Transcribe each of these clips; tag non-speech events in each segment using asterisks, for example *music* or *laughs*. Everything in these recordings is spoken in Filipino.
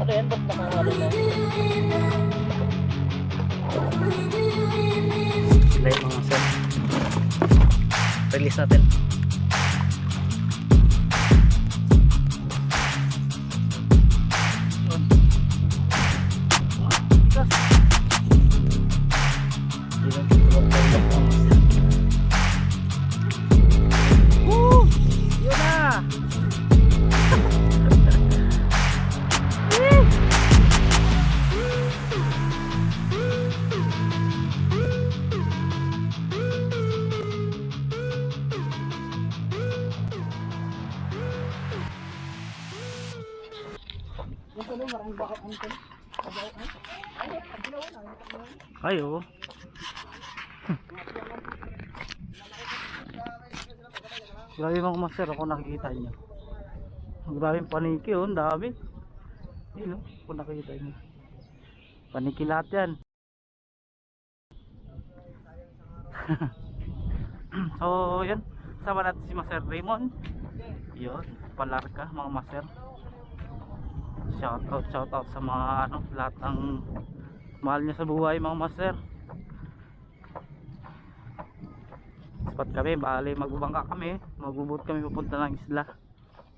Ano yan? Ba't nakakalo na? Dahil mga sir. Release natin. Ay, oo. Grabe mga master ako nakikita nyo. Grabe paniki oh, dami. Yun oh, kung nakikita nyo. Paniki lahat yan. *laughs* so, yan. Sama natin si Master Raymond. Yun, palarka mga master. Shout out, shout out sa mga ano, lahat ng mahal niya sa buhay mga master. Spot kami, bali magbubangka kami, magbubot kami pupunta ng isla.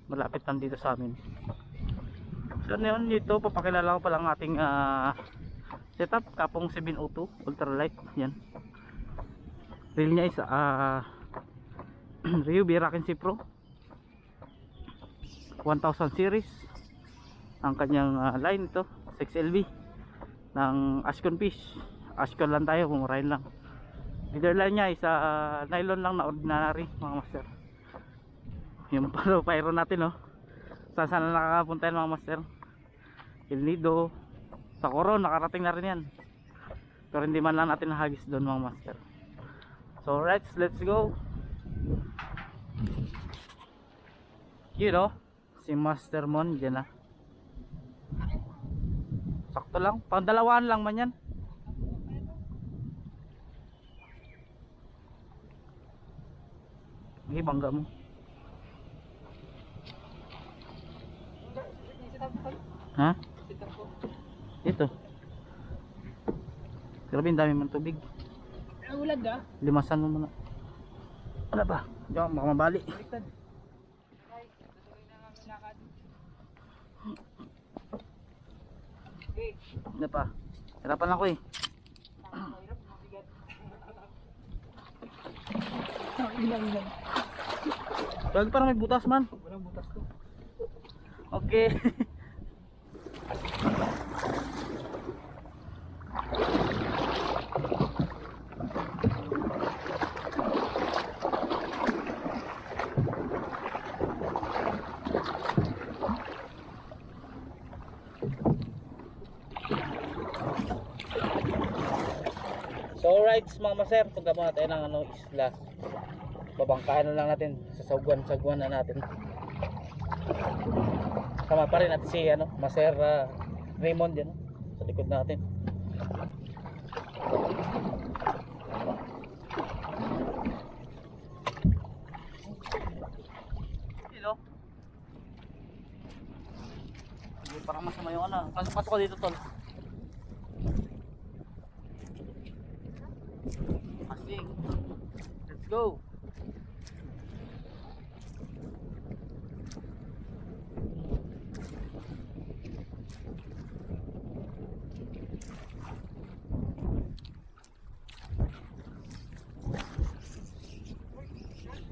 Malapit lang dito sa amin. So yun, dito papakilala ko pa lang ating ah, setup, Kapong 702 Ultralight, yan. Reel niya is ah *clears throat* Ryu Birakin C Pro 1000 series ang kanyang ah, line ito 6LB ng Ashcon Fish. Ashcon lang tayo kumurahin lang. Leader line niya is ah, nylon lang na ordinary mga master. Yung *laughs* palo pyro natin oh. Saan saan na nakakapunta yan mga master? El Nido. Sa Coron nakarating na rin yan. Pero hindi man lang natin nahagis doon mga master. So right let's go. Yun oh. Si Master Mon dyan na sakto lang pang dalawaan lang man yan Sige, bangga mo. Ha? Ito. Grabe, ang dami man tubig. Ulag ka? Limasan mo muna. Wala ba? Diyan, baka mabali. Baliktad. Okay. Ano pa? Hirapan ako eh. Lagi parang may butas man. Walang butas ko. Okay. *laughs* So alright mga maser, punta muna tayo ng ano, isla. Babangkahan na lang natin sa sagwan-sagwan na natin. Sama pa rin natin si ano, Maser ah, Raymond yan, sa likod natin. Hello. Parang masama yung ano. Pasok ko dito tol. Asing. Let's go.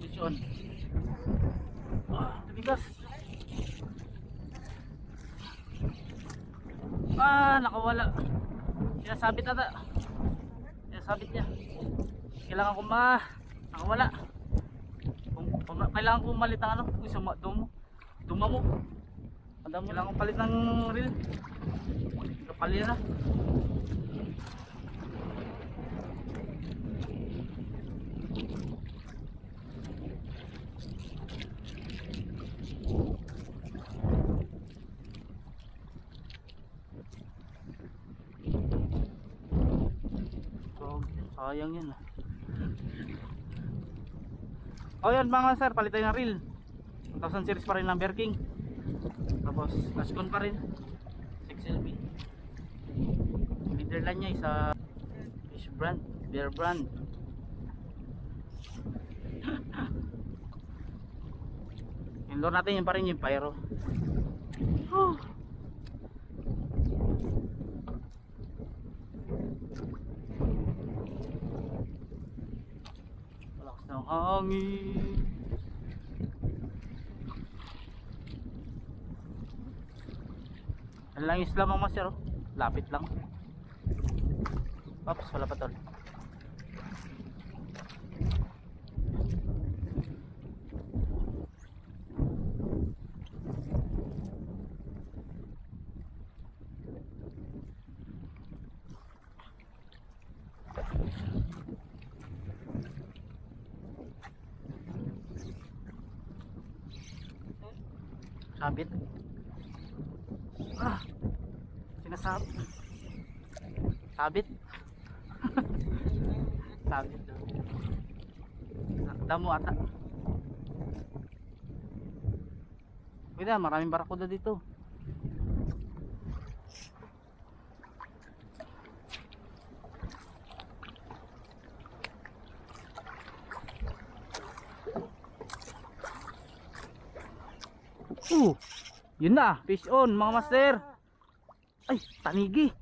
Mission. Ah, tumigas. Ah, nakawala. Sinasabit ata. Sinasabit niya. Kailangan ko ma nakawala. Kung, kung kailangan ko malit ang ano, isang ma- dumo. Duma mo. Madam, kailangan ko palit ng reel. Kapalit na. So, sayang yan ah. O yan mga sir, palitan ng reel 1000 series pa rin ng Bear King Tapos Ashcon pa rin 6LB. Leader line niya isa fish brand, beer brand. *laughs* lure natin yun pa rin yung pyro. Oh. Malakas ng hangin. Ano lang isla mga master oh. Lapit lang. Ops, wala pa tol. Sabit. Ah. Sinasab. Sabit. *laughs* Sabit daw. Damo ata. Kuya, maraming barakuda dito. Uh, yun na, fish on mga master. Ay, tanigi.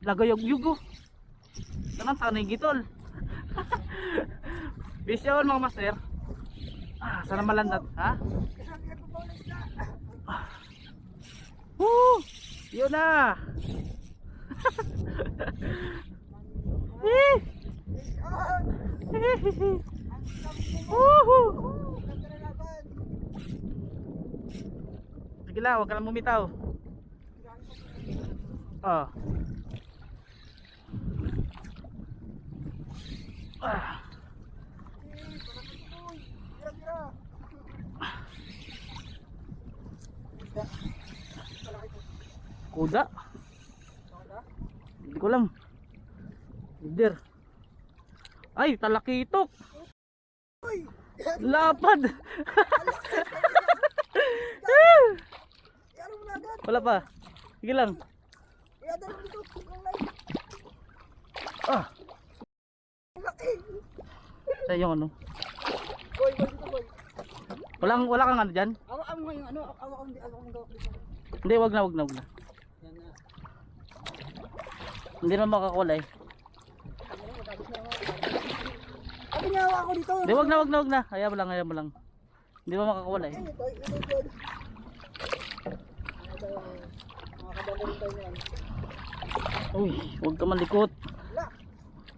Lagayog-yugo. Tanang tanigi tol. *laughs* fish on mga master. Ah, sana malandat, ha? Ah. Woo! Yun na. *laughs* Woohoo! Sige lang, huwag ka lang bumitaw. Ah. Ah. Kuda. Hindi ko alam. Leader. Ay, talakitok. Lapad. *laughs* Wala pa. Sige lang. Ah. Sa yung ano? Boy, boy, dito, boy. Walang wala kang ano diyan? Awa mo yung ano, awa hindi, awa gawak dito. Hindi, wag na, wag na, wag na. Na. Hindi na makakulay. Ano niya awa ko dito? Hindi, wag na, wag na, wag na. Hayaan mo lang, hayaan mo lang. Hindi mo makakulay. Ito, ito, ito. Ito, mga kadala rin tayo niyan. Uy, wag ka malikot. Wala.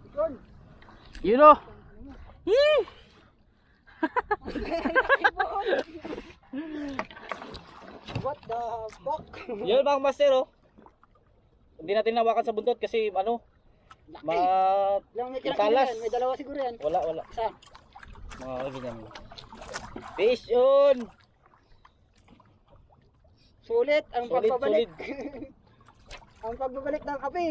Ikon. Yun o. Yee! *laughs* What the fuck? Yun mga master oh. Hindi natin nawakan sa buntot kasi ano, ma Lang may dalawa siguro yan. wala wala Isa. mga kaibigan. Fish on. Sulit ang Sulit, pagbabalik. *laughs* ang pagbabalik ng kape.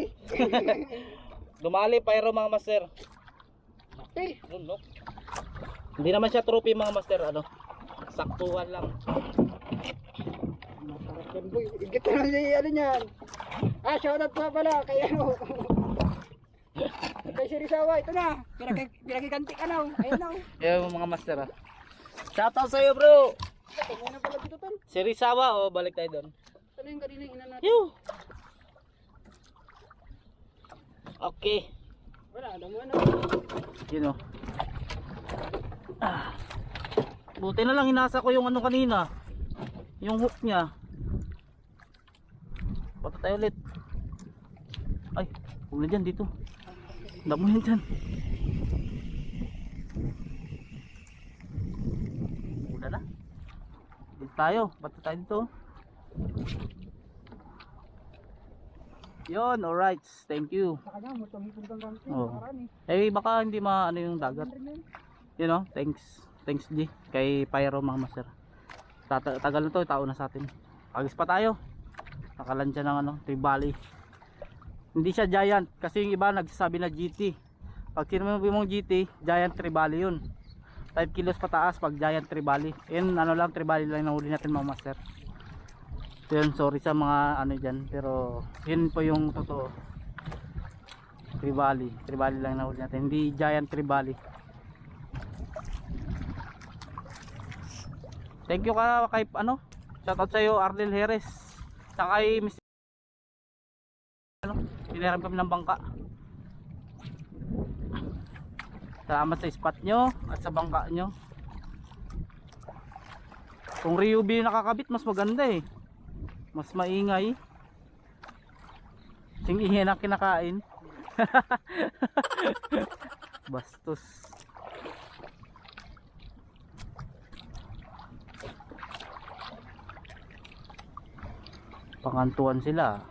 *laughs* Dumali pyro mga master. Eh, Yun, no? Hindi naman siya trophy mga master ano. Saktuhan lang. masarap yan boy. Igit na lang yung ano niyan. Ah, shoutout pa pala kay ano. *laughs* kay Sirisawa, ito na. Pinag pinagiganti ka na. oh. Ayun na. oh. Yung mga master ah. Shoutout sa iyo bro. Na pala dito tol. Si Rizawa oh, balik tayo doon. Ano yung kanina ina natin? Yo. Okay. Wala, alam mo ano. Yun oh. Ah. Buti na lang inasa ko yung ano kanina. Yung hook niya. Punta tayo ulit. Ay, huwag na dyan dito. Damo yan dyan. Wala na. Dito tayo. Bata tayo dito. Yun, alright. Thank you. Marami. Eh baka hindi maano yung dagat. You know, thanks. Thanks G kay Pyro mga master. Tata tagal na to, tao na sa atin. Agis pa tayo. Nakalansya ng ano, Tribali. Hindi siya giant kasi yung iba nagsasabi na GT. Pag sinabi mong GT, giant Tribali yun. 5 kilos pataas pag giant Tribali. Yan ano lang Tribali lang nahuli natin mga master. So yun, sorry sa mga ano dyan, pero yun po yung totoo. Tribali, tribali lang nahuli natin, hindi giant tribali. Thank you ka kay ano, shoutout sa iyo Arnel Jerez. Saka kay Mr. Ano, pinaram kami ng bangka. Salamat sa spot nyo at sa bangka nyo. Kung Ryubi nakakabit, mas maganda eh. Mas maingay. Sing ingay na kinakain. *laughs* Bastos. Pangantuan sila.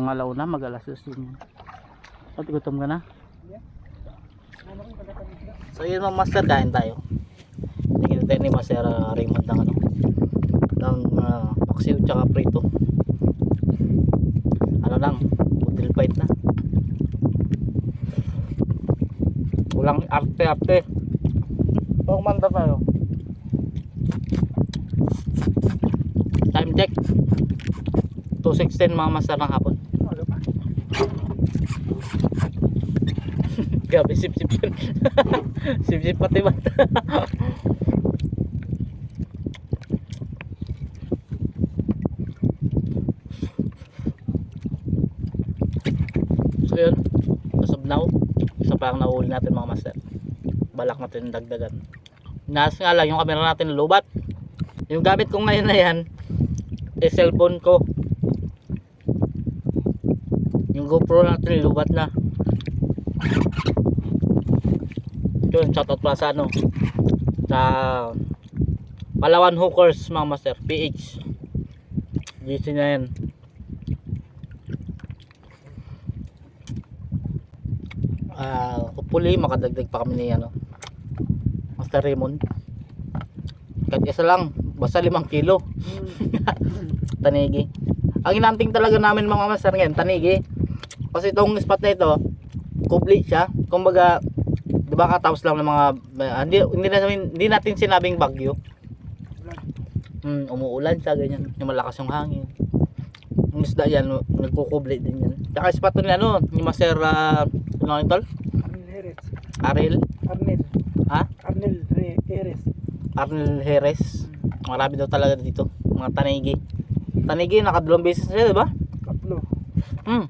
Ang alaw na, mag alas dos din. At gutom ka na? So yun mga master, kain tayo. Tingin tayo ni Master uh, Raymond ng ano, ng uh, paksiw tsaka prito. Ano lang, hotel fight na. Walang arte-arte. Pagmanda tayo. Time check. 2.16 mga master ng hapon. Gabi sip-sip yun. *laughs* sip-sip pati ba? so yun. As of now, isa pa ang nahuli natin mga master. Balak natin dagdagan. Nas nga lang yung camera natin lubat. Yung gamit ko ngayon na yan, is cellphone ko. Yung GoPro natin lubat na. Yun, shoutout pala sa ano. Sa Palawan Hookers mga master, PH. GC na yan. Ah, hopefully makadagdag pa kami ni ano. Master Raymond. Kahit isa lang, basta limang kilo. *laughs* tanigi. Ang inanting talaga namin mga master ngayon, tanigi. Kasi itong spot na ito, kubli siya. Kumbaga, di ba katapos lang ng mga, ah, hindi, hindi, na, hindi natin sinabing bagyo. Hmm, umuulan siya, ganyan. Yung malakas yung hangin. Yung isda yan, nagkukubli din yan. Tsaka spot ni ano, ni Master, uh, ano yung tol? Arnel? Arnel. Ha? Arnel Re- Jerez. Arnel Jerez. Marami daw talaga dito. Mga tanigi. Tanigi, nakadalawang beses na siya, di ba? Kaplo. Hmm.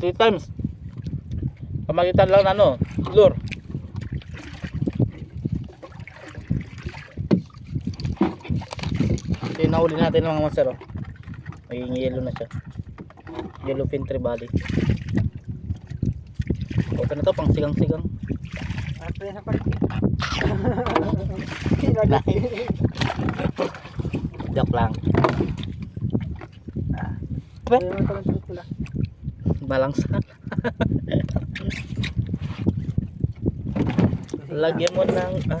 Three times. Pamagitan lang na ano, lure. Nahuli natin mga master oh. Magiging yellow na siya. Yellow fin tribali. Okay na to, pang sigang-sigang. Ate. Kinagati. Joke lang. Pula. Balangsan. Lagyan mo ng ah,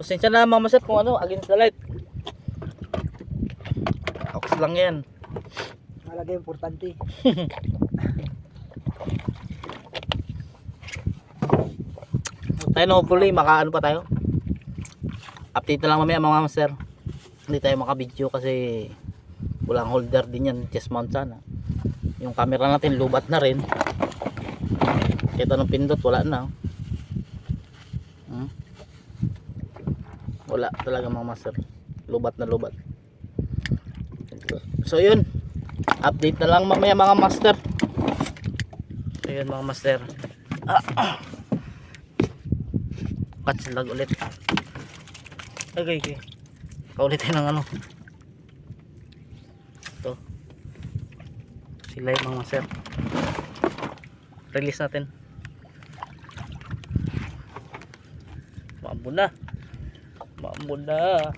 pasensya na mama sir kung ano against the light. Lang yan. Malagay importante. *laughs* Tayo no, hopefully makaano pa tayo. Update na lang mamaya mga master. Hindi tayo makabidyo kasi walang holder din yan, chest mount sana. Yung camera natin lubat na rin. Kita ng pindot wala na. Hmm? Wala talaga mga master. Lubat na lubat. So yun. Update na lang mamaya mga master. So yun mga master. Patslag ulit. Okay, okay. Paulit tayo ng ano. Ito. Sila yung mga sir. Release natin. Maambo na. Maambo na.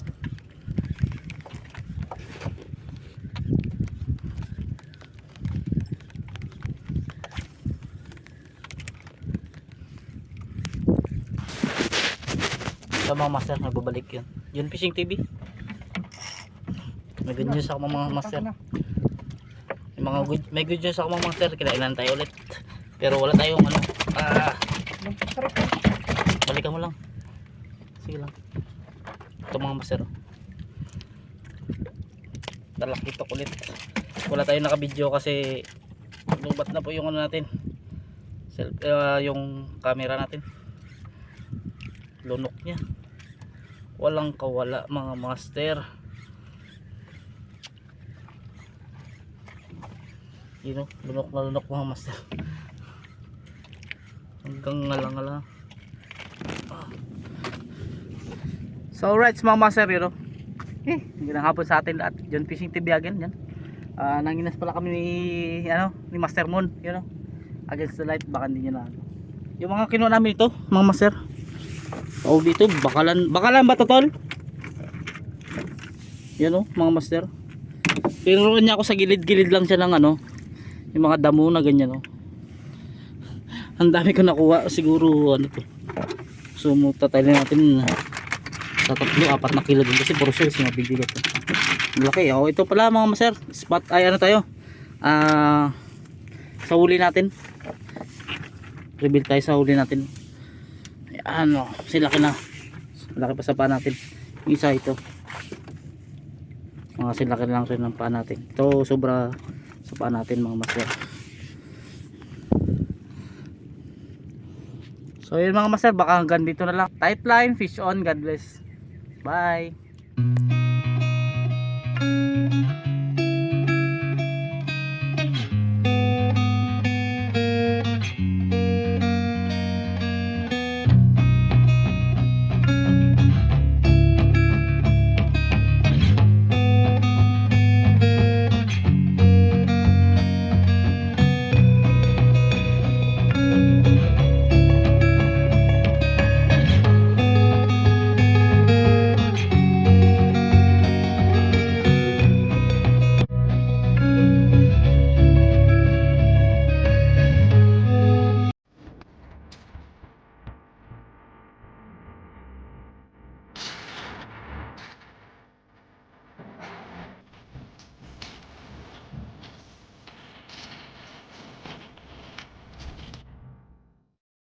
Sa mga master, nagbabalik yun. Yun Fishing TV. May good news ako mga master. May mga good, may good news ako mga master. Kinailan tayo ulit. Pero wala tayong ano. Ah, balikan mo lang. Sige lang. mga master. Talakitok ulit. Wala tayong nakabidyo kasi lubat na po yung ano natin. Self, ah, yung camera natin. Lunok niya. Walang kawala mga master. Yun o, lunok na lunok mga master. Hanggang ngalang-ngalang. So right mga master yun o. Eh, magandang hapon sa atin lahat. John Fishing TV again yan. Ah, nanginas pala kami ni ano, ni Master Moon, yun o. Against the light baka hindi niya na. ano. Yung mga kinuha namin ito, mga master. Oh, dito bakalan, bakalan ba to tol? Yan o, mga master. Tinuruan niya ako sa gilid-gilid lang siya ng ano, yung mga damo na ganyan o. *laughs* Ang dami ko nakuha, siguro ano to. So, tatalin natin sa tatlo, apat na kilo din kasi mabibigat. eh. Ang laki. Oh, ito pala mga maser. Spot ay ano tayo? Ah sa huli natin. Reveal tayo sa huli natin. Ano, silaki na. Laki pa sa paa natin. Yung isa ito. Mga silaki lang rin ng paa natin. Ito sobra sa paa natin mga maser. So yun mga master, baka hanggang dito na lang. Tight line, fish on, God bless. Bye.